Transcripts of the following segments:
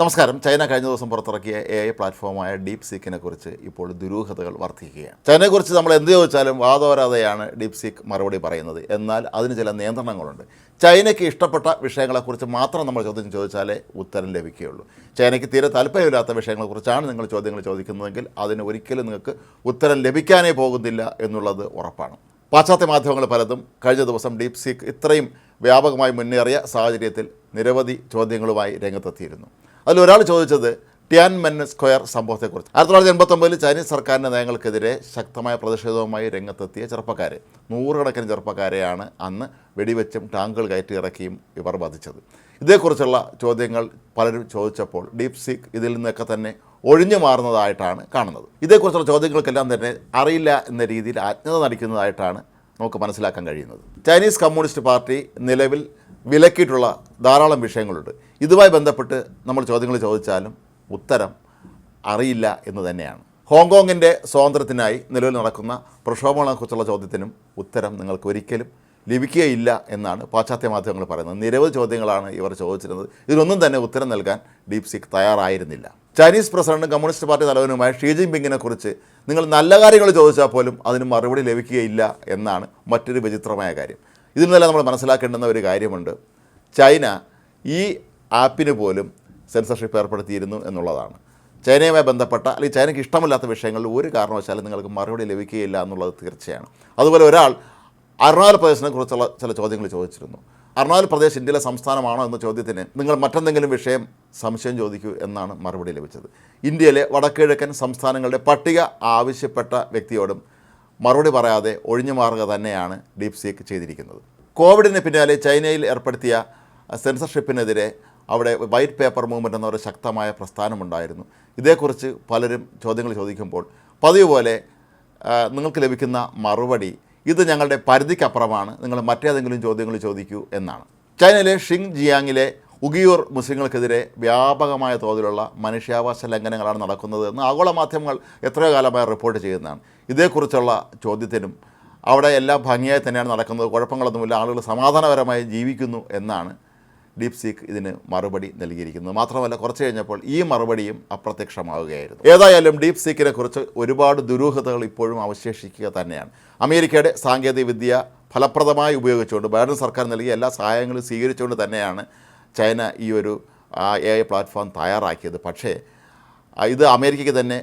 നമസ്കാരം. ചൈന കഴിഞ്ഞ ദിവസം പുറത്തിറക്കിയ എ ഐ പ്ലാറ്റ്ഫോമായ ഡീപ് സീക്കിനെ കുറിച്ച് ഇപ്പോൾ ദുരൂഹതകൾ വർദ്ധിക്കുകയാണ്. ചൈനയെക്കുറിച്ച് നമ്മൾ എന്ത് ചോദിച്ചാലും വാദോരാതെയാണ് ഡീപ് സീക്ക് മറുപടി പറയുന്നത്. എന്നാൽ അതിന് ചില നിയന്ത്രണങ്ങളുണ്ട്. ചൈനയ്ക്ക് ഇഷ്ടപ്പെട്ട വിഷയങ്ങളെക്കുറിച്ച് മാത്രം നമ്മൾ ചോദ്യം ചോദിച്ചാലേ ഉത്തരം ലഭിക്കുകയുള്ളൂ. ചൈനയ്ക്ക് തീരെ താല്പര്യമില്ലാത്ത വിഷയങ്ങളെക്കുറിച്ചാണ് നിങ്ങൾ ചോദ്യങ്ങൾ ചോദിക്കുന്നതെങ്കിൽ അതിന് ഒരിക്കലും നിങ്ങൾക്ക് ഉത്തരം ലഭിക്കാനേ പോകുന്നില്ല എന്നുള്ളത് ഉറപ്പാണ്. പാശ്ചാത്യ മാധ്യമങ്ങൾ പലതും കഴിഞ്ഞ ദിവസം ഡീപ് സീക്ക് ഇത്രയും വ്യാപകമായി മുന്നേറിയ സാഹചര്യത്തിൽ നിരവധി ചോദ്യങ്ങളുമായി രംഗത്തെത്തിയിരുന്നു. അതിലൊരാൾ ചോദിച്ചത് ടിയാൻമെൻ സ്ക്വയർ സംഭവത്തെക്കുറിച്ച്. ആയിരത്തി തൊള്ളായിരത്തി എൺപത്തൊമ്പതിൽ ചൈനീസ് സർക്കാരിന്റെ നയങ്ങൾക്കെതിരെ ശക്തമായ പ്രതിഷേധവുമായി രംഗത്തെത്തിയ ചെറുപ്പക്കാർ നൂറുകണക്കിന് ചെറുപ്പക്കാരെയാണ് അന്ന് വെടിവെച്ചും ടാങ്കുകൾ കയറ്റി ഇറക്കിയും ഇവർ വധിച്ചത്. ഇതേക്കുറിച്ചുള്ള ചോദ്യങ്ങൾ പലരും ചോദിച്ചപ്പോൾ ഡീപ് സീക്ക് ഇതിൽ നിന്നൊക്കെ തന്നെ ഒഴിഞ്ഞു മാറുന്നതായിട്ടാണ് കാണുന്നത്. ഇതേക്കുറിച്ചുള്ള ചോദ്യങ്ങൾക്കെല്ലാം തന്നെ അറിയില്ല എന്ന രീതിയിൽ അജ്ഞത നടിക്കുന്നതായിട്ടാണ് നമുക്ക് മനസ്സിലാക്കാൻ കഴിയുന്നത്. ചൈനീസ് കമ്മ്യൂണിസ്റ്റ് പാർട്ടി നിലവിൽ വിലക്കിയിട്ടുള്ള ധാരാളം വിഷയങ്ങളുണ്ട്. ഇതുമായി ബന്ധപ്പെട്ട് നമ്മൾ ചോദ്യങ്ങൾ ചോദിച്ചാലും ഉത്തരം അറിയില്ല എന്ന് തന്നെയാണ്. ഹോങ്കോങ്ങിന്റെ സ്വാതന്ത്ര്യത്തിനായി നിലവിൽ നടക്കുന്ന പ്രക്ഷോഭങ്ങളെക്കുറിച്ചുള്ള ചോദ്യത്തിനും ഉത്തരം നിങ്ങൾക്ക് ഒരിക്കലും ലഭിക്കുകയില്ല എന്നാണ് പാശ്ചാത്യ മാധ്യമങ്ങൾ പറയുന്നത്. നിരവധി ചോദ്യങ്ങളാണ് ഇവർ ചോദിച്ചിരുന്നത്. ഇതിനൊന്നും തന്നെ ഉത്തരം നൽകാൻ ഡീപ് സിഖ് തയ്യാറായിരുന്നില്ല. ചൈനീസ് പ്രസിഡന്റും കമ്മ്യൂണിസ്റ്റ് പാർട്ടി തലവനുമായ ഷീ ജിൻപിങ്ങിനെ കുറിച്ച് നിങ്ങൾ നല്ല കാര്യങ്ങൾ ചോദിച്ചാൽ പോലും അതിന് മറുപടി ലഭിക്കുകയില്ല എന്നാണ് മറ്റൊരു വിചിത്രമായ കാര്യം. ഇതിൽ നിന്നെല്ലാം നമ്മൾ മനസ്സിലാക്കേണ്ടുന്ന ഒരു കാര്യമുണ്ട്. ചൈന ഈ ആപ്പിന് പോലും സെൻസർഷിപ്പ് ഏർപ്പെടുത്തിയിരുന്നു എന്നുള്ളതാണ്. ചൈനയുമായി ബന്ധപ്പെട്ട അല്ലെങ്കിൽ ചൈനയ്ക്ക് ഇഷ്ടമില്ലാത്ത വിഷയങ്ങളിൽ ഒരു കാരണവശാലും നിങ്ങൾക്ക് മറുപടി ലഭിക്കുകയില്ല എന്നുള്ളത് തീർച്ചയാണ്. അതുപോലെ ഒരാൾ അരുണാചൽ പ്രദേശിനെ കുറിച്ചുള്ള ചില ചോദ്യങ്ങൾ ചോദിച്ചിരുന്നു. അരുണാചൽ പ്രദേശ് ഇന്ത്യയിലെ സംസ്ഥാനമാണോ എന്ന ചോദ്യത്തിന് നിങ്ങൾ മറ്റെന്തെങ്കിലും വിഷയം സംശയം ചോദിക്കൂ എന്നാണ് മറുപടി ലഭിച്ചത്. ഇന്ത്യയിലെ വടക്കിഴക്കൻ സംസ്ഥാനങ്ങളുടെ പട്ടിക ആവശ്യപ്പെട്ട വ്യക്തിയോടും മറുപടി പറയാതെ ഒഴിഞ്ഞു മാറുക തന്നെയാണ് ഡീപ് സീക്ക് ചെയ്തിരിക്കുന്നത്. കോവിഡിന് പിന്നാലെ ചൈനയിൽ ഏർപ്പെടുത്തിയ സെൻസർഷിപ്പിനെതിരെ അവിടെ വൈറ്റ് പേപ്പർ മൂവ്മെന്റ് എന്നൊരു ശക്തമായ പ്രസ്ഥാനമുണ്ടായിരുന്നു. ഇതേക്കുറിച്ച് പലരും ചോദ്യങ്ങൾ ചോദിക്കുമ്പോൾ പതിവ് പോലെ നിങ്ങൾക്ക് ലഭിക്കുന്ന മറുപടി ഇത് ഞങ്ങളുടെ പരിധിക്കപ്പുറമാണ് നിങ്ങൾ മറ്റേതെങ്കിലും ചോദ്യങ്ങൾ ചോദിക്കൂ എന്നാണ്. ചൈനയിലെ ഷിങ് ജിയാങ്ങിലെ ഉഗിയൂർ മുസ്ലിങ്ങൾക്കെതിരെ വ്യാപകമായ തോതിലുള്ള മനുഷ്യാവകാശ ലംഘനങ്ങളാണ് നടക്കുന്നത് എന്ന് ആഗോള മാധ്യമങ്ങൾ എത്രയോ കാലമായി റിപ്പോർട്ട് ചെയ്യുന്നതാണ്. ഇതേക്കുറിച്ചുള്ള ചോദ്യത്തിനും അവിടെ എല്ലാം ഭംഗിയായി തന്നെയാണ് നടക്കുന്നത് കുഴപ്പങ്ങളൊന്നുമില്ല ആളുകൾ സമാധാനപരമായി ജീവിക്കുന്നു എന്നാണ് ഡീപ് സീക്ക് ഇതിന് മറുപടി നൽകിയിരിക്കുന്നത് മാത്രമല്ല കുറച്ച് കഴിഞ്ഞപ്പോൾ ഈ മറുപടിയും അപ്രത്യക്ഷമാവുകയായിരുന്നു. ഏതായാലും ഡീപ് സീക്കിനെ കുറിച്ച് ഒരുപാട് ദുരൂഹതകൾ ഇപ്പോഴും അവശേഷിക്കുക തന്നെയാണ്. അമേരിക്കയുടെ സാങ്കേതികവിദ്യ ഫലപ്രദമായി ഉപയോഗിച്ചുകൊണ്ട് ബൈഡൻ സർക്കാർ നൽകിയ എല്ലാ സഹായങ്ങളും സ്വീകരിച്ചുകൊണ്ട് തന്നെയാണ് ചൈന ഈ ഒരു എ ഐ പ്ലാറ്റ്ഫോം തയ്യാറാക്കിയത്. പക്ഷേ ഇത് അമേരിക്കയ്ക്ക് തന്നെ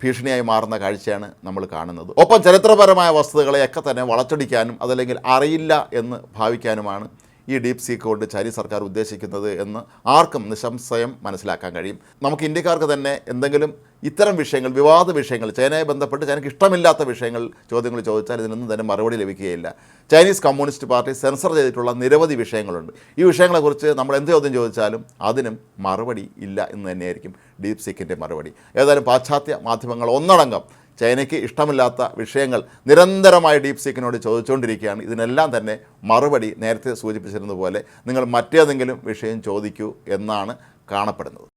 ഭീഷണിയായി മാറുന്ന കാഴ്ചയാണ് നമ്മൾ കാണുന്നത്. ഒപ്പം ചരിത്രപരമായ വസ്തുതകളെയൊക്കെ തന്നെ വളച്ചൊടിക്കാനും അതല്ലെങ്കിൽ അറിയില്ല എന്ന് ഭാവിക്കാനുമാണ് ഈ ഡീപ് സീക്ക് കൊണ്ട് ചൈനീസ് സർക്കാർ ഉദ്ദേശിക്കുന്നത് എന്ന് ആർക്കും നിസ്സംശയം മനസ്സിലാക്കാൻ കഴിയും. നമുക്ക് ഇന്ത്യക്കാർക്ക് തന്നെ എന്തെങ്കിലും ഇത്തരം വിഷയങ്ങൾ വിവാദ വിഷയങ്ങൾ ചൈനയെ ബന്ധപ്പെട്ട് ചൈനയ്ക്ക് ഇഷ്ടമില്ലാത്ത വിഷയങ്ങൾ ചോദ്യങ്ങൾ ചോദിച്ചാൽ ഇതിനൊന്നും തന്നെ മറുപടി ലഭിക്കുകയില്ല. ചൈനീസ് കമ്മ്യൂണിസ്റ്റ് പാർട്ടി സെൻസർ ചെയ്തിട്ടുള്ള നിരവധി വിഷയങ്ങളുണ്ട്. ഈ വിഷയങ്ങളെക്കുറിച്ച് നമ്മൾ എന്ത് ചോദ്യം ചോദിച്ചാലും അതിനും മറുപടി ഇല്ല എന്ന് തന്നെയായിരിക്കും ഡീപ് സീക്കിന്റെ മറുപടി. ഏതായാലും പാശ്ചാത്യ മാധ്യമങ്ങൾ ഒന്നടങ്കം ചൈനയ്ക്ക് ഇഷ്ടമില്ലാത്ത വിഷയങ്ങൾ നിരന്തരമായി ഡീപ് സീക്കിനോട് ചോദിച്ചുകൊണ്ടിരിക്കുകയാണ്. ഇതിനെല്ലാം തന്നെ മറുപടി നേരത്തെ സൂചിപ്പിച്ചിരുന്നതുപോലെ നിങ്ങൾ മറ്റേതെങ്കിലും വിഷയം ചോദിക്കൂ എന്നാണ് കാണപ്പെടുന്നത്.